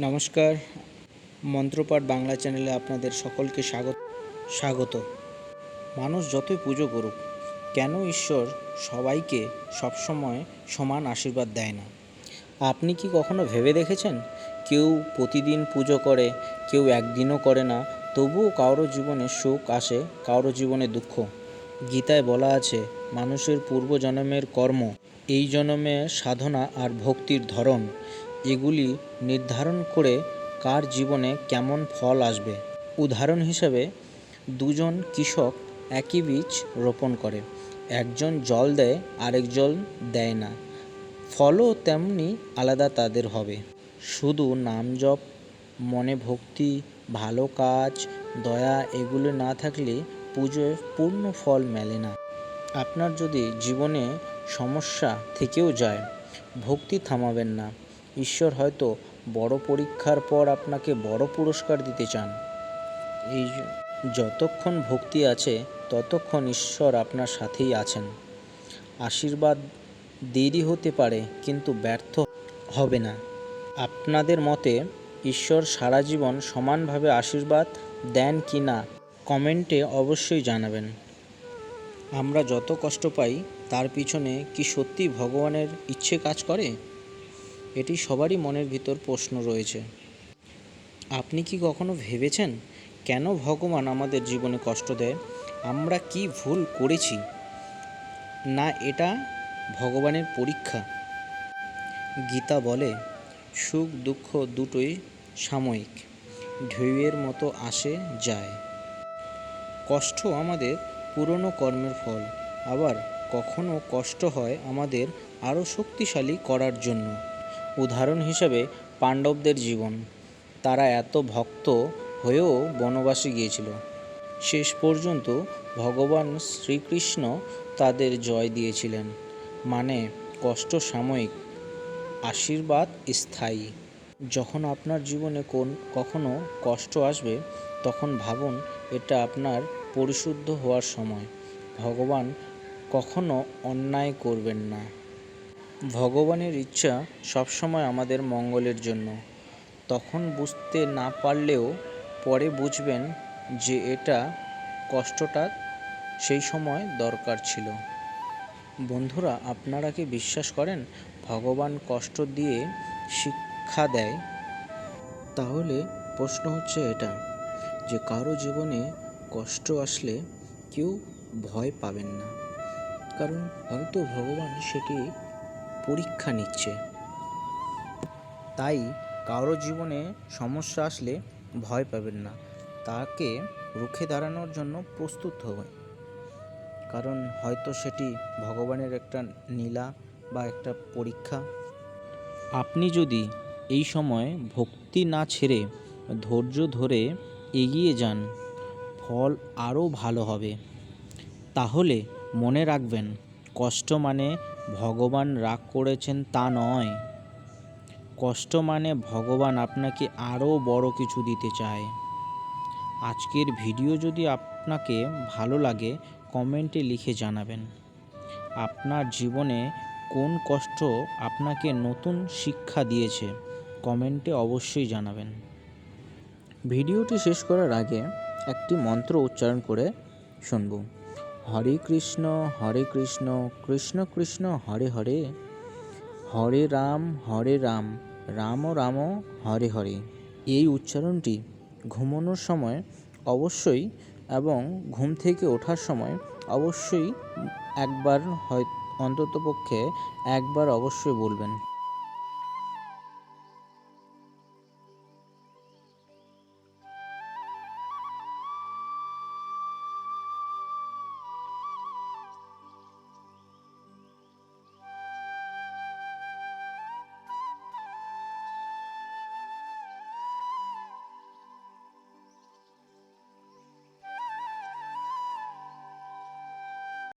নমস্কার, মন্ত্রপাঠ বাংলা চ্যানেলে আপনাদের সকলকে স্বাগত স্বাগত। মানুষ যতই পুজো করুক, কেন ঈশ্বর সবাইকে সবসময় সমান আশীর্বাদ দেয় না? আপনি কি কখনো ভেবে দেখেছেন? কেউ প্রতিদিন পুজো করে, কেউ একদিনও করে না, তবুও কারও জীবনে সুখ আসে, কারও জীবনে দুঃখ। গীতায় বলা আছে, মানুষের পূর্বজন্মের কর্ম, এই জন্মে সাধনা আর ভক্তির ধরন। এগুলি নির্ধারণ করে কার জীবনে কেমন ফল আসবে। উদাহরণ হিসেবে, দুজন কৃষক একই বীজ রোপণ করে। একজন জল দেয় আরেকজন দেয় না। ফলও তেমনি আলাদা তাদের হবে। শুধু নাম জপ, মনে ভক্তি, ভালো কাজ, দয়া এগুলো না থাকলে পুজোয় পূর্ণ ফল মেলে না। আপনার যদি জীবনে সমস্যা থেকেও যায়, ভক্তি থামাবেন না। ঈশ্বর হয়তো বড় পরীক্ষার পর আপনাকে বড় পুরস্কার দিতে চান। এই যতক্ষণ ভক্তি আছে, ততক্ষণ ঈশ্বর আপনার সাথেই আছেন। আশীর্বাদ দেরি হতে পারে, কিন্তু ব্যর্থ হবে না। আপনাদের মতে ঈশ্বর সারা জীবন সমানভাবে আশীর্বাদ দেন কি না, কমেন্টে অবশ্যই জানাবেন। আমরা যত কষ্ট পাই, তার পিছনে কি সত্যি ভগবানের ইচ্ছে কাজ করে? এটি সবারই মনের ভিতর প্রশ্ন রয়েছে। আপনি কি কখনো ভেবেছেন, কেন ভগবান আমাদের জীবনে কষ্ট দেয়? আমরা কি ভুল করেছি? না, এটা ভগবানের পরীক্ষা। গীতা বলে, সুখ, দুঃখ দুটোই সাময়িক, ঢেউয়ের মতো আসে, যায়। কষ্ট আমাদের পুরনো কর্মের ফল, আবার কখনো কষ্ট হয় আমাদের আরও শক্তিশালী করার জন্য। উদাহরণ হিসাবে পাণ্ডবদের জীবন। তারা এত ভক্ত হয়েও বনবাসে গিয়েছিল। শেষ পর্যন্ত ভগবান শ্রীকৃষ্ণ তাদের জয় দিয়েছিলেন। মানে কষ্ট সাময়িক, আশীর্বাদ স্থায়ী। যখন আপনার জীবনে কোন, কখনো কষ্ট আসবে, তখন ভাবুন এটা আপনার পরিশুদ্ধ হওয়ার সময়। ভগবান কখনো অন্যায় করবেন না। ভগবানের ইচ্ছা সবসময় আমাদের মঙ্গলের জন্য। তখন বুঝতে না পারলেও পরে বুঝবেন যে এটা কষ্টটা সেই সময় দরকার ছিল। বন্ধুরা, আপনারা কি বিশ্বাস করেন ভগবান কষ্ট দিয়ে শিক্ষা দেয়? তাহলে প্রশ্ন হচ্ছে এটা, যে কারও জীবনে কষ্ট আসলে কেউ ভয় পাবেন না। কারণ হয়তো ভগবান সেটি পরীক্ষা নিচ্ছে। তাই কারও জীবনে সমস্যা আসলে ভয় পাবেন না। তাকে রুখে দাঁড়ানোর জন্য প্রস্তুত হবে কারণ হয়তো সেটি ভগবানের একটা নীলা বা একটা পরীক্ষা। আপনি যদি এই সময় ভক্তি না ছেড়ে ধৈর্য ধরে এগিয়ে যান, ফল আরও ভালো হবে। তাহলে মনে রাখবেন, কষ্ট মানে ভগবান রাগ করেছেন তা নয়। কষ্ট মানে ভগবান আপনাকে আরও বড় কিছু দিতে চায়। আজকের ভিডিও যদি আপনাকে ভালো লাগে, কমেন্টে লিখে জানাবেন। আপনার জীবনে কোন কষ্ট আপনাকে নতুন শিক্ষা দিয়েছে, কমেন্টে অবশ্যই জানাবেন। ভিডিওটি শেষ করার আগে একটি মন্ত্র উচ্চারণ করে শুনব। হরে কৃষ্ণ হরে কৃষ্ণ কৃষ্ণ কৃষ্ণ, হরে হরে। হরে রাম হরে রাম রাম রাম, হরে হরে। এই উচ্চারণটি ঘুমানোর সময় অবশ্যই এবং ঘুম থেকে ওঠার সময় অবশ্যই একবার হয় অন্ততপক্ষে একবার অবশ্যই বলবেন।